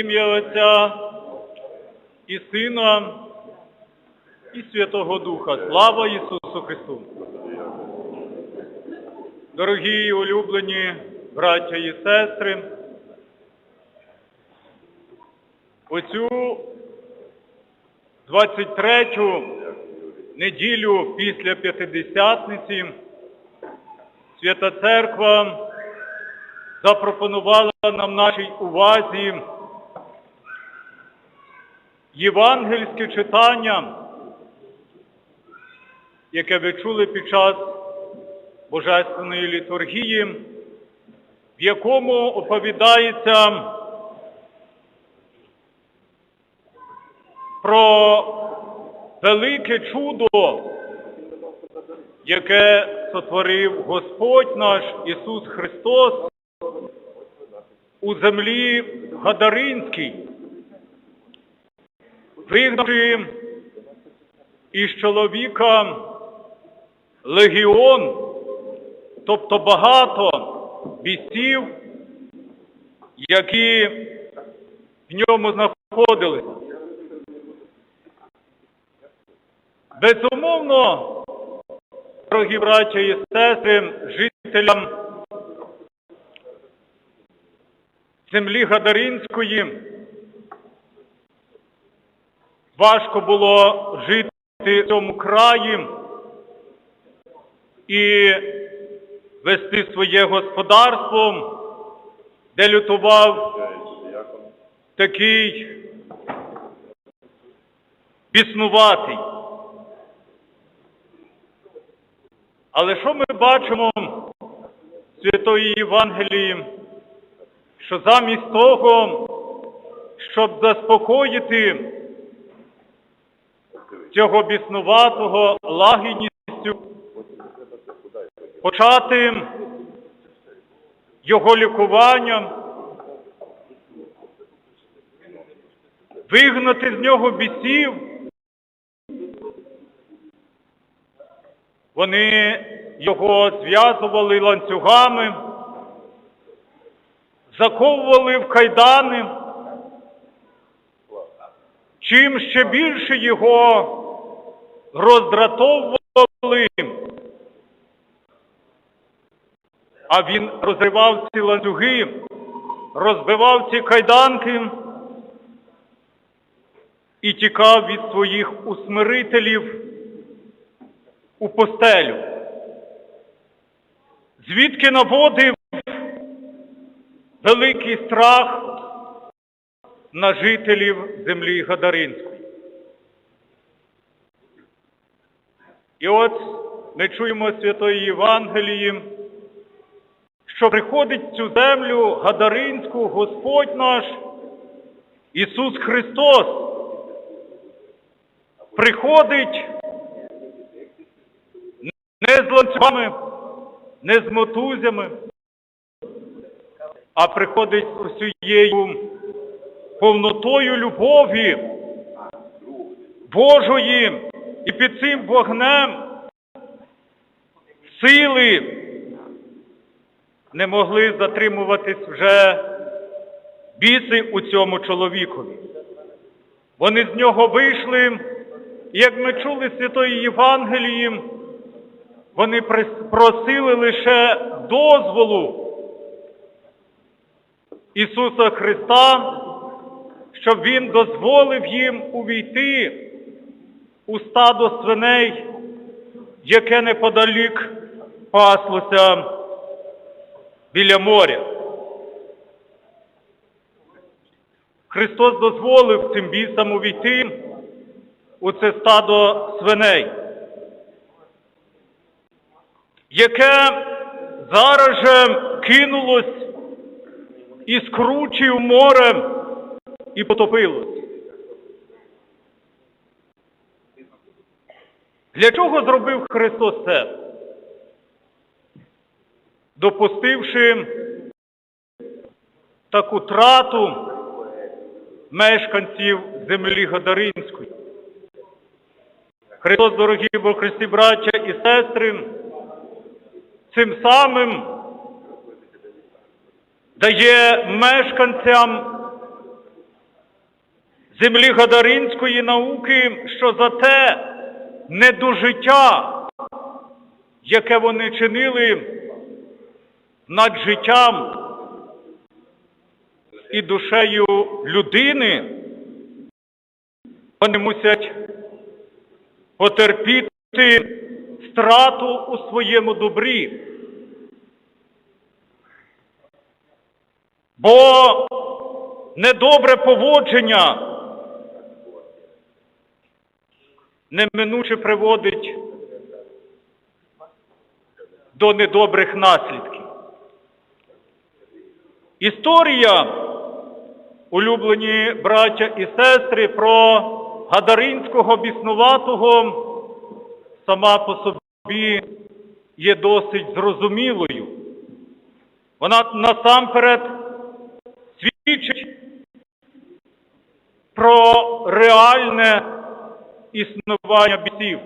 ім'я Отця і Сина і Святого Духа. Слава Ісусу Христу! Дорогі і улюблені браття і сестри, оцю 23-ю неділю після П'ятидесятниці Свята Церква запропонувала нам нашій увазі євангельське читання, яке ви чули під час Божественної літургії, в якому оповідається про велике чудо, яке сотворив Господь наш Ісус Христос у землі Гадаринській, вигнавши із чоловіка легіон, тобто багато бійців, які в ньому знаходилися. Безумовно, дорогі браття і сестри, жителям землі Гадаринської важко було жити в цьому краї і вести своє господарство, де лютував такий біснуватий. Але що ми бачимо в Святої Євангелії, що замість того, щоб заспокоїти цього біснуватого лагідністю, почати його лікування, вигнати з нього бісів, Вони його зв'язували ланцюгами, заковували в кайдани, чим ще більше його роздратовували, а він розривав ці ланцюги, розбивав ці кайданки і тікав від своїх усмирителів у постелю, звідки наводив великий страх на жителів землі Гадаринської. І от ми чуємо Святої Євангелії, що приходить цю землю Гадаринську Господь наш Ісус Христос. Приходить не з ланцюгами, не з мотузями, а приходить усією повнотою любові Божої і під цим вогнем сили не могли затримуватись вже біси у цьому чоловікові. Вони з нього вийшли, і як ми чули Святої Євангелії, вони просили лише дозволу Ісуса Христа, щоб Він дозволив їм увійти у стадо свиней, яке неподалік паслося біля моря. Христос дозволив цим бісам увійти у це стадо свиней яке зараз же кинулось із кручі в море і потопилось. Для чого зробив Христос це? Допустивши таку трату мешканців землі Гадаринської. Христос, дорогі бо Христі, браття і сестри, цим самим дає мешканцям землі гадаринської науки, що за те недожиття, яке вони чинили над життям і душею людини, вони мусять потерпіти страту у своєму добрі. Бо недобре поводження неминуче приводить до недобрих наслідків. Історія, улюблені браття і сестри, про Гадаринського біснуватого сама по собі є досить зрозумілою. Вона насамперед свідчить про реальне існування бісів.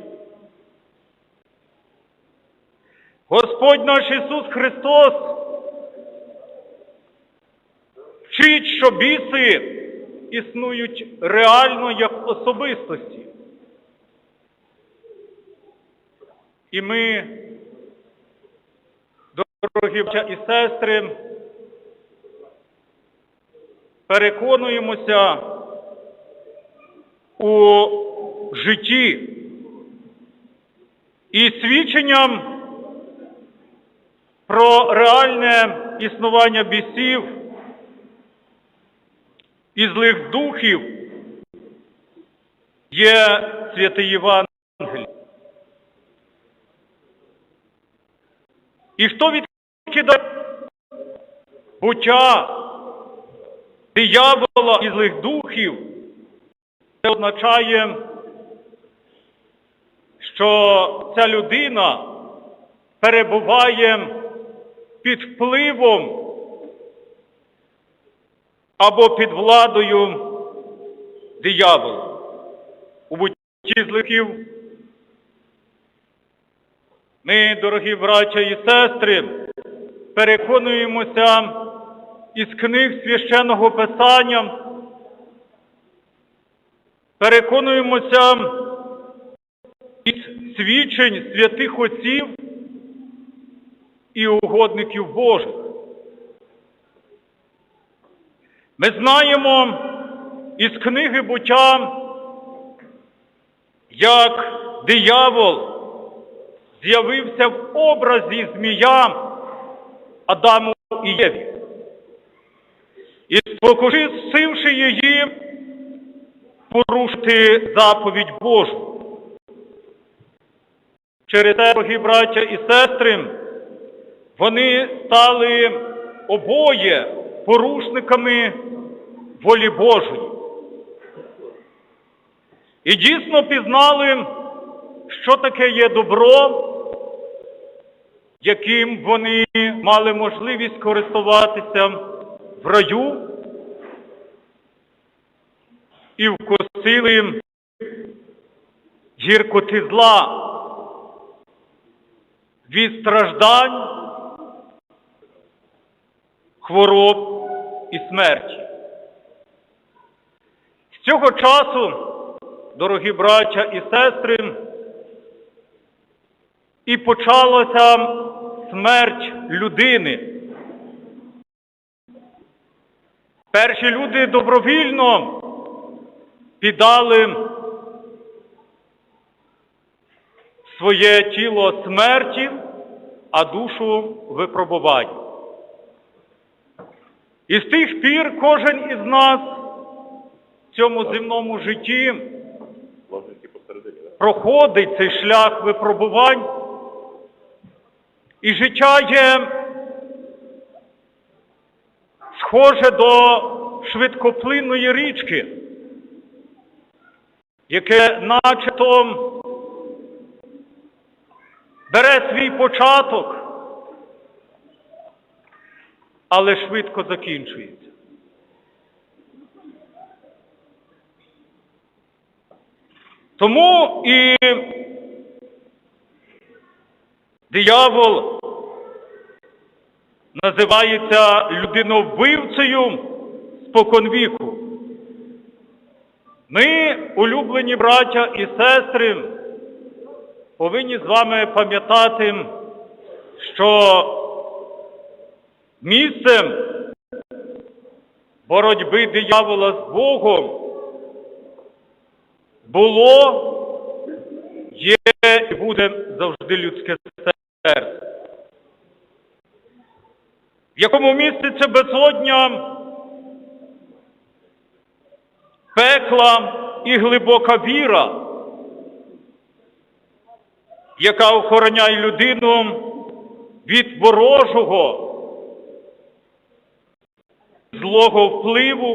Господь наш Ісус Христос вчить, що біси існують реально як особистості. І ми, дорогі і сестри, переконуємося у житті і свідченням про реальне існування бісів і злих духів є святий Євангелій. І хто відкидає буття диявола і злих духів, це означає, що ця людина перебуває під впливом або під владою диявола. У бутті зликів ми, дорогі браття і сестри, переконуємося із книг священного Писання, переконуємося свідчень святих отців і угодників Божих. Ми знаємо із книги буття, як диявол з'явився в образі змія Адаму і Єві. І спокусивши її, порушити заповідь Божу. Через те, дорогі браття і сестри, вони стали обоє порушниками волі Божої. І дійсно пізнали, що таке є добро, яким вони мали можливість користуватися в раю і вкусили гіркоти зла від страждань, хвороб і смерті. З цього часу, дорогі браття і сестри, і почалася смерть людини. Перші люди добровільно піддали своє тіло смерті, а душу випробуванню. І з тих пір кожен із нас в цьому земному житті проходить цей шлях випробувань, і життя є схоже до швидкоплинної річки, яке начебто бере свій початок, але швидко закінчується. Тому і диявол називається людиновбивцею споконвіку. Ми, улюблені браття і сестри, повинні з вами пам'ятати, що місцем боротьби диявола з Богом було, є і буде завжди людське серце. В якому місці це безодня, пекла і глибока віра, яка охороняє людину від ворожого, злого впливу,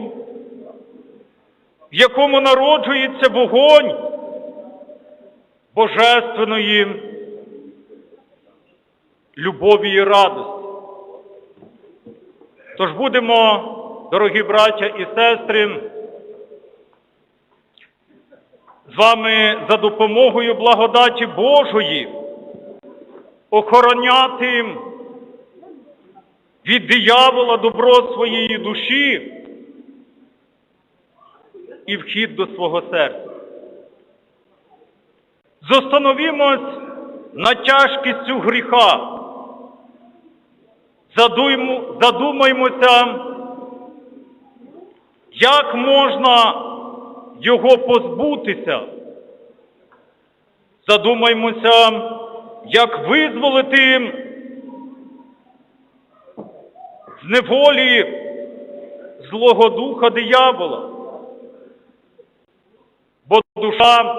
в якому народжується вогонь божественної любові і радості. Тож будемо, дорогі браття і сестри, з вами за допомогою благодаті Божої охороняти від диявола добро своєї душі і вхід до свого серця. Зостановімось на тяжкістю гріха. Задумаймося, як можна його позбутися. Задумаймося, як визволити з неволі злого духа диявола. Бо душа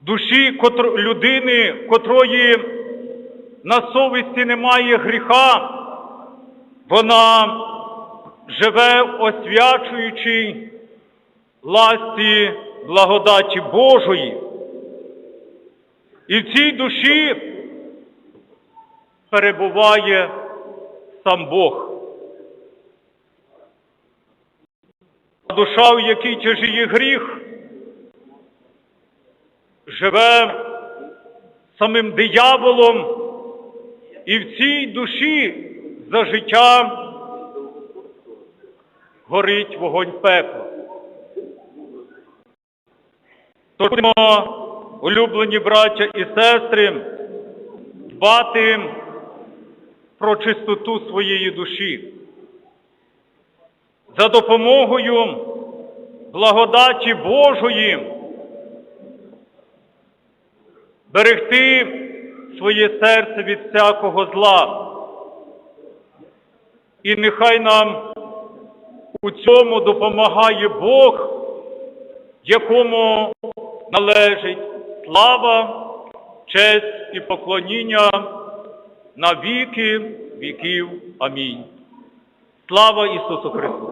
душі котр... людини, котрої на совісті немає гріха, вона живе в освячуючій ласті благодаті Божої. І в цій душі перебуває сам Бог. Душа, в якій тяжіє гріх, живе самим дияволом, і в цій душі за життя горить вогонь пекла. Тож будемо, улюблені браття і сестри, дбати про чистоту своєї душі. За допомогою благодаті Божої берегти своє серце від всякого зла. І нехай нам у цьому допомагає Бог, якому належить слава, честь і поклоніння на віки віків. Амінь. Слава Ісусу Христу!